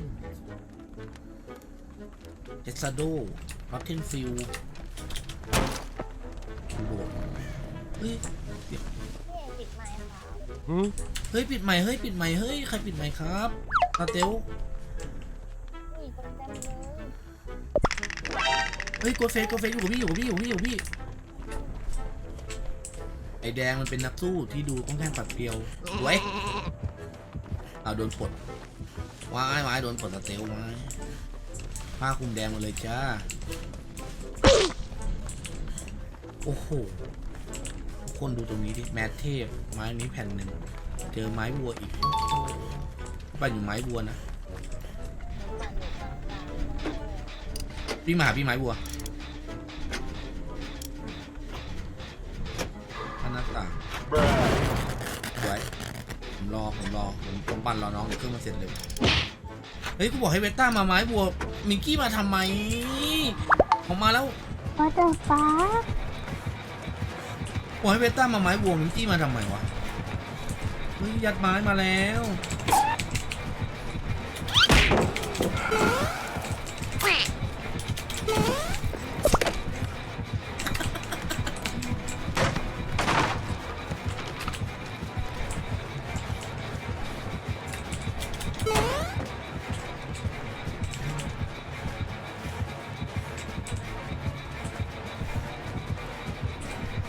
นเอสซาโดร็อกเทนฟิลคีย์บอร์ดเฮ้ยพี่เอกปิดไมค์ค่ะเฮ้ย ปิดใหม่เฮ้ย ปิดใหม่เฮ้ย ใครปิดใหม่ครับตาเตลมีคนเต็มเลยเฮ้ยกดเฟสกดเฟสอยู่กับพี่อยู่กับพี่อยู่กับพี่อยู่กับพี่ ไอแดงมันเป็นนักสู้ที่ดูค่อนข้างปัดเปรียวสวยเอาโดนปลด ว้ายว้ายโดนปลดตาเตลว้าผ้าคลุมแดงหมาเลยจ้า โอ้โห คนดูตรงนี้ดิ แมทเทพ ไม้นี้แผ่นหนึ่ง เจอไม้วัวอีกปั่นอยู่ไม้วัวนะพี่มาหาพี่ไม้วัวท่านหน้าต่างสวย รอผมรอผมผมปั่นรอน้องเดี๋ยวเครื่องมันเสร็จเลยเฮ้ยกูบอกให้เวต้ามาไม้วัวมิงกี้มาทำไมผมมาแล้วว่าจะฟ้าบอกให้เวต้ามาไม้วัวมิงกี้มาทำไมวะเฮ้ยยัดไม้มาแล้ว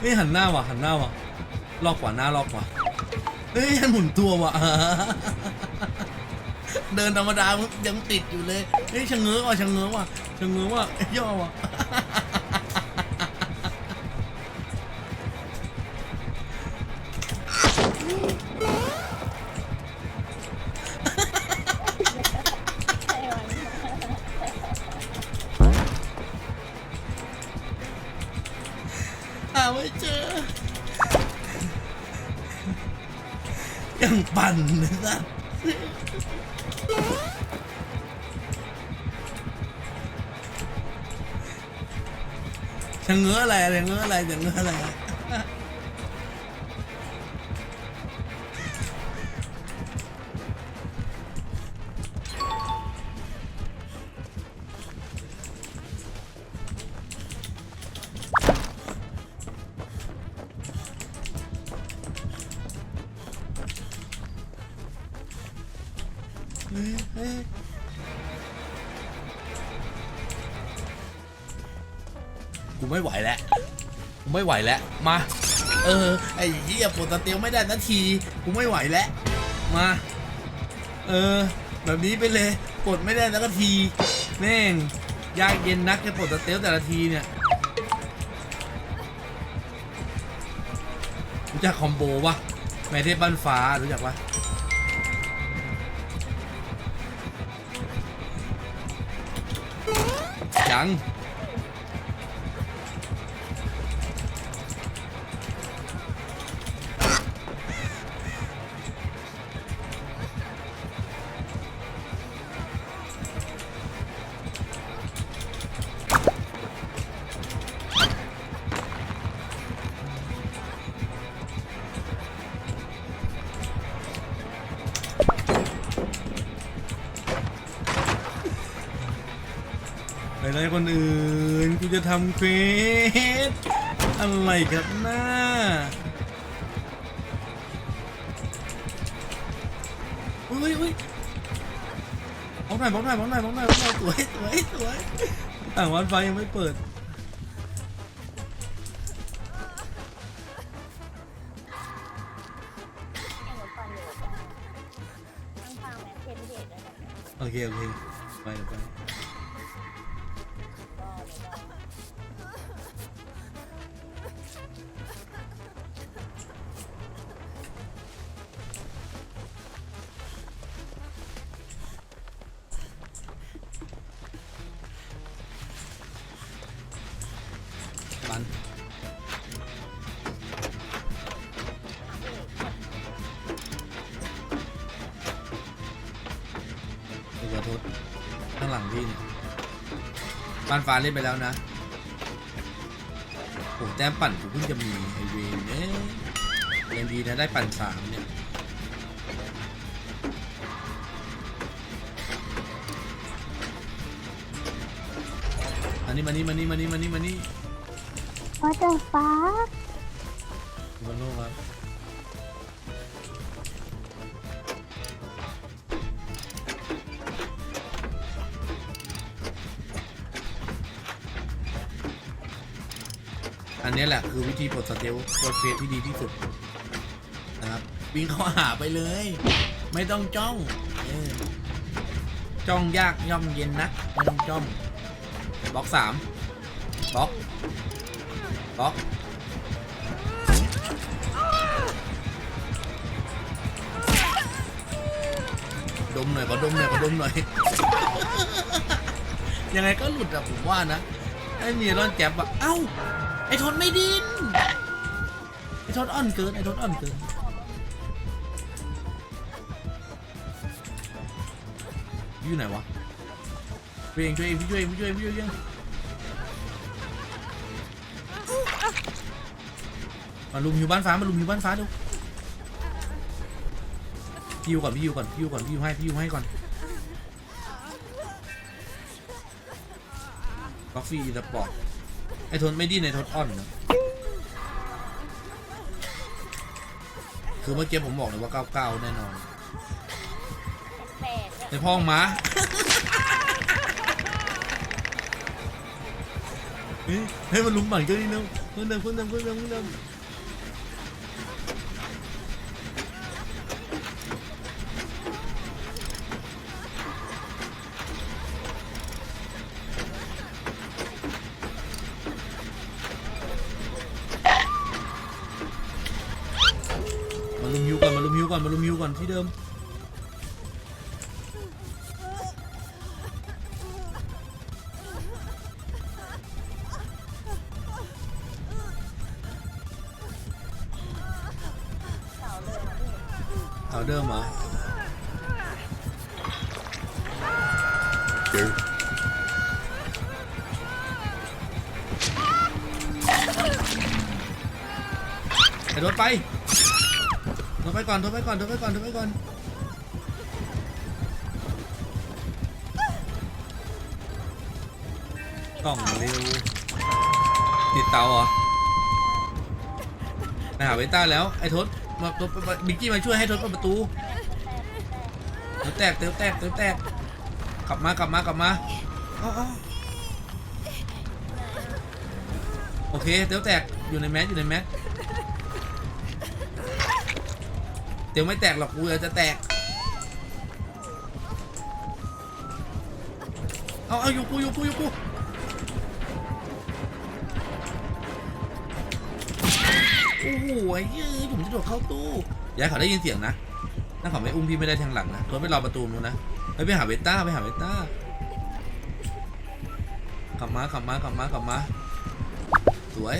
ไม่หันหน้าว่ะหันหน้าว่ะลอกกว่าหน้าลอกกว่าเฮ้ยหันหมุนตัวว่ะเดินธรรมดายังติดอยู่เลยเฮ้ยชะเง้อว่ะชะเง้อว่ะชะเง้อว่ะย่อว่ะ ปั่นนะชะเง้ออะไรจะเง้ออะไรจะเง้ออะไร กูไม่ไหวแล้วกูไม่ไหวแล้วมา เออไอ้เหี้ยปวดตะเตียวไม่ได้นาทีกูไม่ไหวแล้วมา เออ แบบนี้ไปเลยปลดไม่ได้สักทีแม่งยากเย็นนักจะปลดตะเตียวแต่ละทีเนี่ยรู้จักคอมโบปะแม่เทพบ้านฟ้ารู้จักปะยัง ไปเลยคนอื่นกูจะทำเควสอะไรครับหน้าอุ้ยอุ้ยบล็อกหน่อยบล็อกหน่อยบล็อกหน่อยบล็อกหน่อยบล็อกหน่อยสวยสวยสวยอ่างวันไฟยังไม่เปิดให้หนูปั่นอยู่กลางข้างๆแมทเทนพี่เอกด้วยนะโอเคโอเคไปเดี๋ยวไปานดูกระทบข้างหลังพี่เนี่ยบ้านฟ้าเล่นไปแล้วนะโอ้แต้มปั่นกูเพิ่งจะมีไอเวนเนี่ยยังดีนะได้ปั่นสามเนี่ยมานี่มานี่มานี่มานี่มานี่มานี่ ว่าจะฟ้ามาโน่ครับอันนี้แหละคือวิธีปลดสเตลปลดเฟสที่ดีที่สุดนะครับวิ่งเข้าหาไปเลย ไม่ต้องจ้องเออจ้องยากย่อมเย็นนักไม่ต้องจ้องบล็อกสามบล็อก ล็อกดมหน่อยขอดมหน่อยขอดมหน่อย ยังไงก็หลุดอะผมว่านะ ไอ้มีรอนแจ็บอะเอ้า ไอ้ทนไม่ดิน ไอ้ทนอ่อนเกิน ไอ้ทนอ่อนเกินอยู่ไหนวะช่วยงช่วยเองช่วยเองช่วยเองช่วยเอง มาลุมอยู่บ้านฟ้ามาลุมอยู่บ้านฟ้าดูพี่อยู่ก่อนพี่อยู่ก่อนพี่อยู่ก่อนพี่ยูให้พี่ยูให้ก่อนกาแฟสปอร์ตไอ้ทนไม่ดิ้นไอ้ทนอ่อนนะคือเมื่อกี้ผมบอกเลยว่า99แน่นอนแปดในพ้องมาเฮ้ยให้มันลุมหมันก็นี่เนาะ เพิ่มเดิมเพิ่มเดิมเพิ่มเดิมเพิ่มเดิมมาลุมฮิวก่อนมาลุมฮิวก่อนมาลุมฮิวก่อนที่เดิม เอาเดิมเหรอไอ้รถไปรถไปก่อนรถไปก่อนรถไปก่อนรถไปก่อนกล่องเร็วติดเตาเหรอไปหาเวต้าแล้วไอ้ทศ มามามาบิกกี้มาช่วยให้ทศเปิดประตูเตียวแตกเตียวแตกเตียวแตกกลับมากลับมากลับมาเอาเอาโอเคเตียวแตกอยู่ในแมสอยู่ในแมสเตียวไม่แตกหรอกกูจะแตกเอาเอาอยู่กูอยู่กูอยู่กู โอ้โหเฮ้ยผมจะโดดเข้าตู้ยาให้เขาได้ยินเสียงนะถ้าเขาไม่อุ้มพี่ไม่ได้ทางหลังนะเขาไปรอประตูนู้นนะไปไปหาเวต้าไปหาเวต้ากลับมากลับมากลับมากลับมาสวย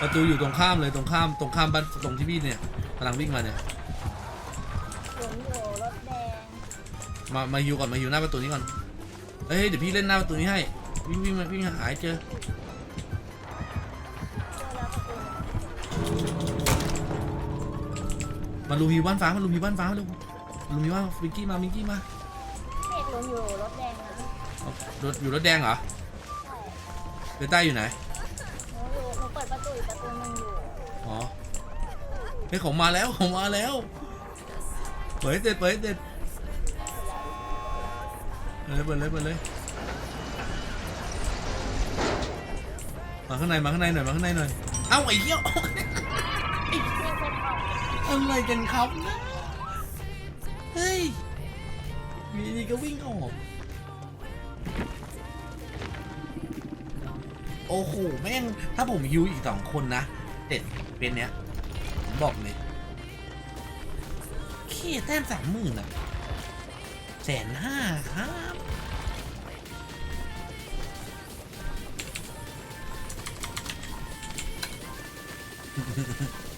ประตูอยู่ตรงข้ามเลยตรงข้ามตรงข้ามบ้านตรงที่พี่เนี่ยกำลังวิ่งมาเนี่ยหลงอยู่รถแดงมามาฮิวก่อนมาฮิวหน้าประตูนี้ก่อนเฮ้ยเดี๋ยวพี่เล่นหน้าประตูนี้ให้วิ่งวิ่งมาวิ่งหาให้เจอ มาลูฮิวบ้านฟ้ามาลูฮิวบ้านฟ้ามาลูมาลูฮิวบ้านวิกกี้มาวิกกี้มาเห็นหลงอยู่รถแดงนะเอารถอยู่รถแดงเหรอใช่เวต้าอยู่ไหน หนูอยู่หนูเปิดประตูอีกประตูหนึงอยู่อ๋อเฮ้ยของมาแล้วของมาแล้ว เปิดให้เสร็จเปิดให้เสร็จเปิดเลยเปิดเลยเปิดเลยมาข้างในมาข้างในหน่อยมาข้างในหน่อย เอ้าไอ้เหี้ยนี่เป็นอะไรกันครับนะเฮ้ยมีดีก็วิ่งออกโอ้โหแม่งถ้าผมฮิวอีกสองคนนะเด็ดเป็นเนี้ยผมบอกเลยเขี้แต้มสามหมื่นอะแสนห้าครับ ハハハハ。